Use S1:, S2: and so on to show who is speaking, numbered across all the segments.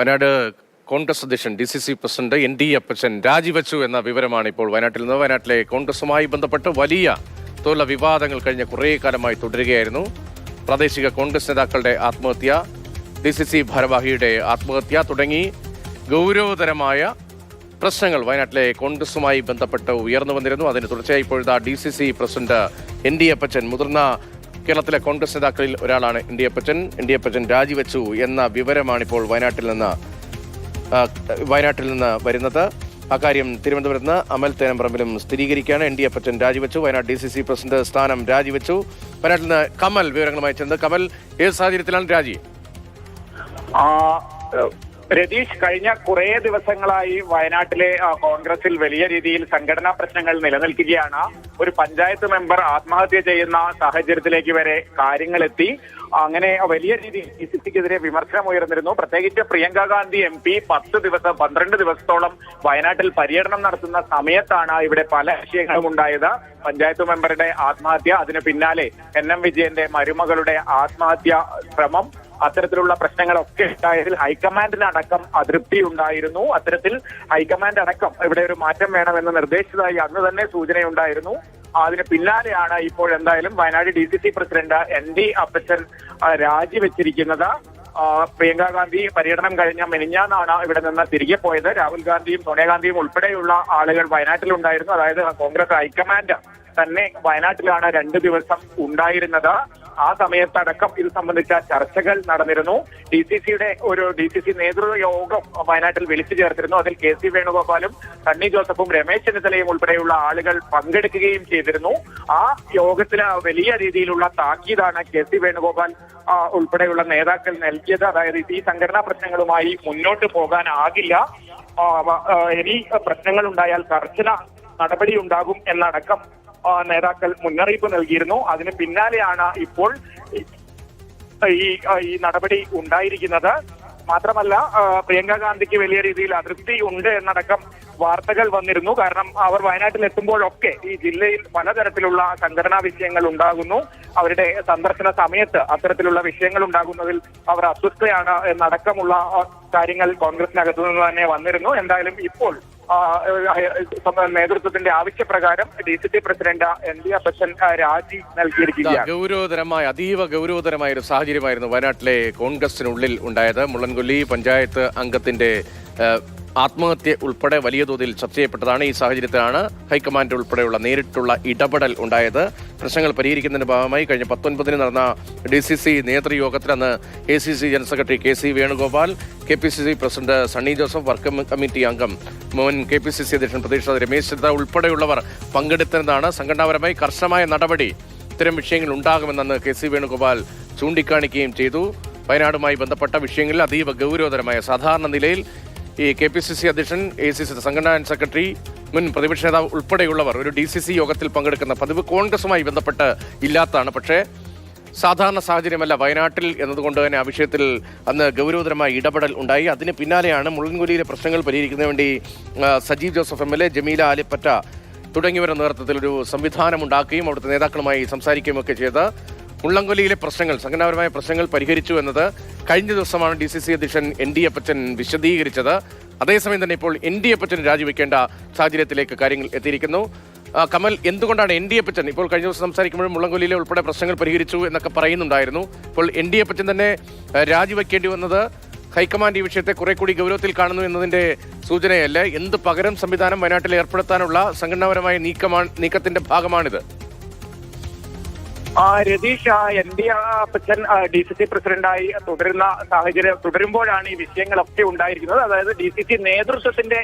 S1: വയനാട് കോൺഗ്രസ് അധ്യക്ഷൻ D C C president N D Appachan രാജിവെച്ചു എന്ന വിവരമാണ് ഇപ്പോൾ വയനാട്ടിൽ നിന്ന്. വയനാട്ടിലെ കോൺഗ്രസുമായി ബന്ധപ്പെട്ട് വലിയ തൊഴിലുള്ള വിവാദങ്ങൾ കഴിഞ്ഞ കുറേ കാലമായി തുടരുകയായിരുന്നു. പ്രാദേശിക കോൺഗ്രസ് നേതാക്കളുടെ ആത്മഹത്യ ഡി സി സി ഭാരവാഹിയുടെ ആത്മഹത്യ തുടങ്ങി ഗൗരവതരമായ പ്രശ്നങ്ങൾ വയനാട്ടിലെ കോൺഗ്രസുമായി ബന്ധപ്പെട്ട് ഉയർന്നു വന്നിരുന്നു. അതിന് തുടർച്ചയായി ഇപ്പോഴത്തെ D C C president N D Appachan മുതിർന്ന കേരളത്തിലെ കോൺഗ്രസ് നേതാക്കളിൽ ഒരാളാണ് N D Appachan N D Appachan രാജിവെച്ചു എന്ന വിവരമാണിപ്പോൾ വയനാട്ടിൽ നിന്ന് വയനാട്ടിൽ നിന്ന് വരുന്നത്. അക്കാര്യം തിരുവനന്തപുരത്ത് അമൽ തേനമ്പറമ്പിലും സ്ഥിരീകരിക്കുകയാണ്. എൻ ഡി അപ്പച്ചൻ രാജിവെച്ചു. Wayanad D C C president സ്ഥാനം രാജിവെച്ചു. വയനാട്ടിൽ നിന്ന് കമൽ വിവരങ്ങളുമായി ചെന്നത് കമൽ ഏത് സാഹചര്യത്തിലാണ് രാജി?
S2: രതീഷ് കഴിഞ്ഞ കുറേ ദിവസങ്ങളായി വയനാട്ടിലെ കോൺഗ്രസിൽ വലിയ രീതിയിൽ സംഘടനാ പ്രശ്നങ്ങൾ നിലനിൽക്കുകയാണ്. ഒരു പഞ്ചായത്ത് മെമ്പർ ആത്മഹത്യ ചെയ്യുന്ന സാഹചര്യത്തിലേക്ക് വരെ കാര്യങ്ങൾ എത്തി അങ്ങനെ വലിയ രീതിയിൽ ഡി സി സിക്കെതിരെ വിമർശനം ഉയർന്നിരുന്നു. പ്രത്യേകിച്ച് പ്രിയങ്ക ഗാന്ധി എം പി പത്ത് ദിവസം പന്ത്രണ്ട് ദിവസത്തോളം വയനാട്ടിൽ പര്യടനം നടത്തുന്ന സമയത്താണ് ഇവിടെ പല വിഷയങ്ങളും ഉണ്ടായത്. പഞ്ചായത്ത് മെമ്പറുടെ ആത്മഹത്യ അതിന് പിന്നാലെ എൻ എം വിജയന്റെ മരുമകളുടെ ആത്മഹത്യ ശ്രമം അത്തരത്തിലുള്ള പ്രശ്നങ്ങളൊക്കെ ഉണ്ടായതിൽ ഹൈക്കമാൻഡിന് അടക്കം അതൃപ്തി ഉണ്ടായിരുന്നു. അത്തരത്തിൽ ഹൈക്കമാൻഡ് അടക്കം ഇവിടെ ഒരു മാറ്റം വേണമെന്ന് നിർദ്ദേശിച്ചതായി അന്ന് തന്നെ സൂചനയുണ്ടായിരുന്നു. അതിന് പിന്നാലെയാണ് ഇപ്പോൾ എന്തായാലും Wayanad D C C president N D Appachan രാജിവെച്ചിരിക്കുന്നത്. Priyanka Gandhi പര്യടനം കഴിഞ്ഞ മെനിഞ്ഞാന്നാണ് ഇവിടെ നിന്ന് തിരികെ പോയത്. രാഹുൽ ഗാന്ധിയും സോണിയാഗാന്ധിയും ഉൾപ്പെടെയുള്ള ആളുകൾ വയനാട്ടിലുണ്ടായിരുന്നു. അതായത് കോൺഗ്രസ് ഹൈക്കമാൻഡ് തന്നെ വയനാട്ടിലാണ് രണ്ട് ദിവസം ഉണ്ടായിരുന്നത്. ആ സമയത്തടക്കം ഇത് സംബന്ധിച്ച ചർച്ചകൾ നടന്നിരുന്നു. ഡി സി സിയുടെ ഒരു ഡി സി സി നേതൃയോഗം വയനാട്ടിൽ വിളിച്ചു ചേർത്തിരുന്നു. അതിൽ കെ സി വേണുഗോപാലും സണ്ണി ജോസഫും രമേശ് ചെന്നിത്തലയും ഉൾപ്പെടെയുള്ള ആളുകൾ പങ്കെടുക്കുകയും ചെയ്തിരുന്നു. ആ യോഗത്തിന് വലിയ രീതിയിലുള്ള താക്കീതാണ് കെ സി വേണുഗോപാൽ ഉൾപ്പെടെയുള്ള നേതാക്കൾ നൽകിയത്. അതായത് ഈ സംഘടനാ പ്രശ്നങ്ങളുമായി മുന്നോട്ട് പോകാനാകില്ല. ഇനി പ്രശ്നങ്ങൾ ഉണ്ടായാൽ കർശന നടപടി ഉണ്ടാകും എന്നടക്കം നേതാക്കൾ മുന്നറിയിപ്പ് നൽകിയിരുന്നു. അതിന് പിന്നാലെയാണ് ഇപ്പോൾ ഈ- ഈ നടപടി ഉണ്ടായിരിക്കുന്നത്. മാത്രമല്ല പ്രിയങ്ക ഗാന്ധിക്ക് വലിയ രീതിയിൽ അതൃപ്തി ഉണ്ട് എന്നടക്കം വാർത്തകൾ വന്നിരുന്നു. കാരണം അവർ വയനാട്ടിൽ എത്തുമ്പോഴൊക്കെ ഈ ജില്ലയിൽ പലതരത്തിലുള്ള സംഘടനാ വിഷയങ്ങൾ ഉണ്ടാകുന്നു. അവരുടെ സന്ദർശന സമയത്ത് അത്തരത്തിലുള്ള വിഷയങ്ങൾ ഉണ്ടാകുന്നതിൽ അവർ അസ്വസ്ഥയാണ് എന്നടക്കമുള്ള കാര്യങ്ങൾ കോൺഗ്രസിനകത്തു നിന്ന് തന്നെ വന്നിരുന്നു. എന്തായാലും ഇപ്പോൾ നേതൃത്വത്തിന്റെ ആവശ്യപ്രകാരം D C C president N D Appachan രാജി നൽകിയിരിക്കുകയാണ്.
S1: ഗൗരവതരമായ അതീവ ഗൗരവതരമായ ഒരു സാഹചര്യമായിരുന്നു വയനാട്ടിലെ കോൺഗ്രസിനുള്ളിൽ ഉണ്ടായത്. മുള്ളൻകൊല്ലി പഞ്ചായത്ത് അംഗത്തിന്റെ ആത്മഹത്യ ഉൾപ്പെടെ വലിയ തോതിൽ ചർച്ച ചെയ്യപ്പെട്ടതാണ് ഈ സാഹചര്യത്തിലാണ് ഹൈക്കമാൻഡ് ഉൾപ്പെടെയുള്ള നേരിട്ടുള്ള ഇടപെടൽ ഉണ്ടായത്. പ്രശ്നങ്ങൾ പരിഹരിക്കുന്നതിന്റെ ഭാഗമായി കഴിഞ്ഞ പത്തൊൻപതിന് നടന്ന ഡി സി സി നേതൃയോഗത്തിൽ അന്ന് A C C general secretary K C Venugopal K P C C president Sunny Joseph work committee അംഗം മുൻ കെ പി സി സി അധ്യക്ഷൻ പ്രതീക്ഷ രമേശ് ചെന്നിത്തല ഉൾപ്പെടെയുള്ളവർ പങ്കെടുത്തതാണ് സംഘടനാപരമായി കർശനമായ നടപടി ഇത്തരം വിഷയങ്ങൾ ഉണ്ടാകുമെന്ന് കെ സി വേണുഗോപാൽ ചൂണ്ടിക്കാണിക്കുകയും ചെയ്തു. വയനാടുമായി ബന്ധപ്പെട്ട വിഷയങ്ങളിൽ അതീവ ഗൗരവതരമായ സാധാരണ നിലയിൽ ഈ കെ പി സി സി അധ്യക്ഷൻ എ സി സി സംഘടനാ സെക്രട്ടറി മുൻ പ്രതിപക്ഷ നേതാവ് ഉൾപ്പെടെയുള്ളവർ ഒരു ഡി സി സി യോഗത്തിൽ പങ്കെടുക്കുന്ന പതിവ് കോൺഗ്രസുമായി ബന്ധപ്പെട്ട് ഇല്ലാത്തതാണ്. പക്ഷേ സാധാരണ സാഹചര്യമല്ല. വയനാട്ടിൽ എന്നതുകൊണ്ട് തന്നെ ആ വിഷയത്തിൽ അന്ന് ഗൗരവതരമായ ഇടപെടൽ ഉണ്ടായി. അതിന് പിന്നാലെയാണ് മുള്ളൻകുലിയിലെ പ്രശ്നങ്ങൾ പരിഹരിക്കുന്നതിന് വേണ്ടി Sajeev Joseph M L A Jameela Alippatta തുടങ്ങിയവരുടെ നേതൃത്വത്തിൽ ഒരു സംവിധാനം ഉണ്ടാക്കുകയും അവിടുത്തെ നേതാക്കളുമായി സംസാരിക്കുകയും ഒക്കെ ചെയ്ത് മുള്ളംകൊല്ലിയിലെ പ്രശ്നങ്ങൾ സംഘടനാപരമായ പ്രശ്നങ്ങൾ പരിഹരിച്ചു എന്നത് കഴിഞ്ഞ ദിവസമാണ് ഡി സി സി അധ്യക്ഷൻ എൻ ഡി അപ്പച്ചൻ വിശദീകരിച്ചത്. അതേസമയം തന്നെ ഇപ്പോൾ എൻ ഡി അപ്പച്ചൻ രാജിവെക്കേണ്ട സാഹചര്യത്തിലേക്ക് കാര്യങ്ങൾ എത്തിയിരിക്കുന്നു. കമൽ എന്തുകൊണ്ടാണ് എൻ ഡി അപ്പച്ചൻ ഇപ്പോൾ കഴിഞ്ഞ ദിവസം സംസാരിക്കുമ്പോഴും മുള്ളംകൊല്ലിയിലെ ഉൾപ്പെടെ പ്രശ്നങ്ങൾ പരിഹരിച്ചു എന്നൊക്കെ പറയുന്നുണ്ടായിരുന്നു. ഇപ്പോൾ എൻ ഡി അപ്പച്ചൻ തന്നെ രാജിവെക്കേണ്ടി വന്നത് ഹൈക്കമാൻഡ് ഈ വിഷയത്തെ കുറെ കൂടി ഗൗരവത്തിൽ കാണുന്നു എന്നതിന്റെ സൂചനയല്ല. എന്ത് പകരം സംവിധാനം വയനാട്ടിൽ ഏർപ്പെടുത്താനുള്ള സംഘടനാപരമായ നീക്കമാണ് നീക്കത്തിന്റെ ഭാഗമാണിത്?
S2: രതീഷ് എൻ ഡി ആ അപ്പച്ചൻ ഡി സി സി പ്രസിഡന്റായി തുടരുന്ന സാഹചര്യം തുടരുമ്പോഴാണ് ഈ വിഷയങ്ങളൊക്കെ ഉണ്ടായിരിക്കുന്നത്. അതായത് ഡി സി സി നേതൃത്വത്തിന്റെ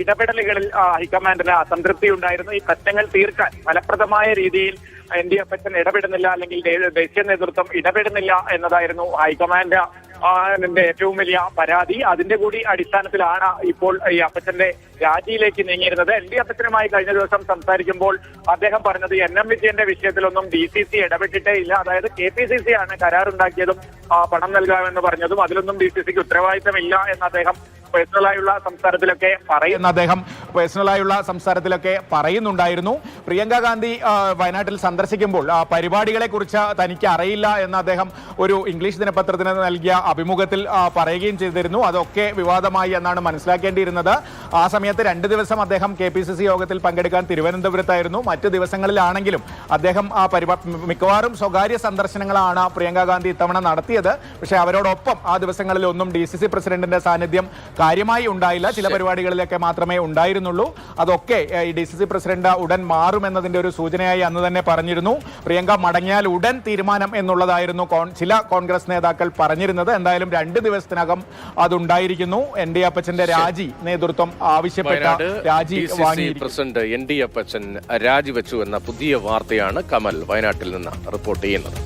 S2: ഇടപെടലുകളിൽ ഹൈക്കമാൻഡിന് അസംതൃപ്തി ഉണ്ടായിരുന്നു. ഈ പ്രശ്നങ്ങൾ തീർക്കാൻ ഫലപ്രദമായ രീതിയിൽ എൻ ഡി അപ്പച്ചൻ ഇടപെടുന്നില്ല അല്ലെങ്കിൽ ദേശീയ നേതൃത്വം ഇടപെടുന്നില്ല എന്നതായിരുന്നു ഹൈക്കമാൻഡ് ഏറ്റവും വലിയ പരാതി. അതിന്റെ കൂടി അടിസ്ഥാനത്തിലാണ് ഇപ്പോൾ ഈ അപ്പച്ചന്റെ രാജിയിലേക്ക് നീങ്ങിയിരുന്നത്. എൽ ഡി അപ്പച്ചനുമായി കഴിഞ്ഞ ദിവസം സംസാരിക്കുമ്പോൾ അദ്ദേഹം പറഞ്ഞത് എൻ എം വിജയന്റെ വിഷയത്തിലൊന്നും ഡി സി സി ഇടപെട്ടിട്ടേ ഇല്ല. അതായത് കെ പി സി സി ആണ് കരാറുണ്ടാക്കിയതും പണം നൽകാമെന്ന് പറഞ്ഞതും. അതിലൊന്നും ഡി സി സിക്ക് ഉത്തരവാദിത്തമില്ല എന്ന് അദ്ദേഹം പേഴ്സണലായുള്ള സംസാരത്തിലൊക്കെ
S3: പറയുന്ന. അദ്ദേഹം പേഴ്സണലായുള്ള സംസാരത്തിലൊക്കെ പറയുന്നുണ്ടായിരുന്നു. പ്രിയങ്ക ഗാന്ധി വയനാട്ടിൽ സന്ദർശിക്കുമ്പോൾ പരിപാടികളെ കുറിച്ച് തനിക്ക് അറിയില്ല എന്ന് അദ്ദേഹം ഒരു ഇംഗ്ലീഷ് ദിനപത്രത്തിന് നൽകിയ അഭിമുഖത്തിൽ പറയുകയും ചെയ്തിരുന്നു. അതൊക്കെ വിവാദമായി എന്നാണ് മനസ്സിലാക്കേണ്ടിയിരുന്നത്. ആ സമയത്ത് രണ്ട് ദിവസം അദ്ദേഹം കെ പി സി സി യോഗത്തിൽ പങ്കെടുക്കാൻ തിരുവനന്തപുരത്തായിരുന്നു. മറ്റ് ദിവസങ്ങളിലാണെങ്കിലും അദ്ദേഹം ആ പരിപാ മിക്കവാറും സ്വകാര്യ സന്ദർശനങ്ങളാണ് പ്രിയങ്ക ഗാന്ധി ഇത്തവണ നടത്തിയത്. പക്ഷേ അവരോടൊപ്പം ആ ദിവസങ്ങളിലൊന്നും ഡി സി സി പ്രസിഡന്റിന്റെ സാന്നിധ്യം കാര്യമായി ഉണ്ടായില്ല. ചില പരിപാടികളിലൊക്കെ മാത്രമേ ഉണ്ടായിരുന്നുള്ളൂ അതൊക്കെ ഈ ഡി സി സി പ്രസിഡന്റ് ഉടൻ മാറുമെന്നതിന്റെ ഒരു സൂചനയായി അന്ന് തന്നെ പറഞ്ഞിരുന്നു. പ്രിയങ്ക മടങ്ങിയാൽ ഉടൻ തീരുമാനം എന്നുള്ളതായിരുന്നു ചില കോൺഗ്രസ് നേതാക്കൾ പറഞ്ഞിരുന്നത്. എന്തായാലും രണ്ട് ദിവസത്തിനകം അതുണ്ടായിരിക്കുന്നു. എൻ ഡി അപ്പച്ചന്റെ രാജി നേതൃത്വം ആവശ്യപ്പെട്ട രാജി
S1: പ്രസിഡന്റ് എൻ ഡി അപ്പച്ചൻ രാജിവെച്ചു എന്ന പുതിയ വാർത്തയാണ് കമൽ വയനാട്ടിൽ നിന്ന് റിപ്പോർട്ട് ചെയ്യുന്നത്.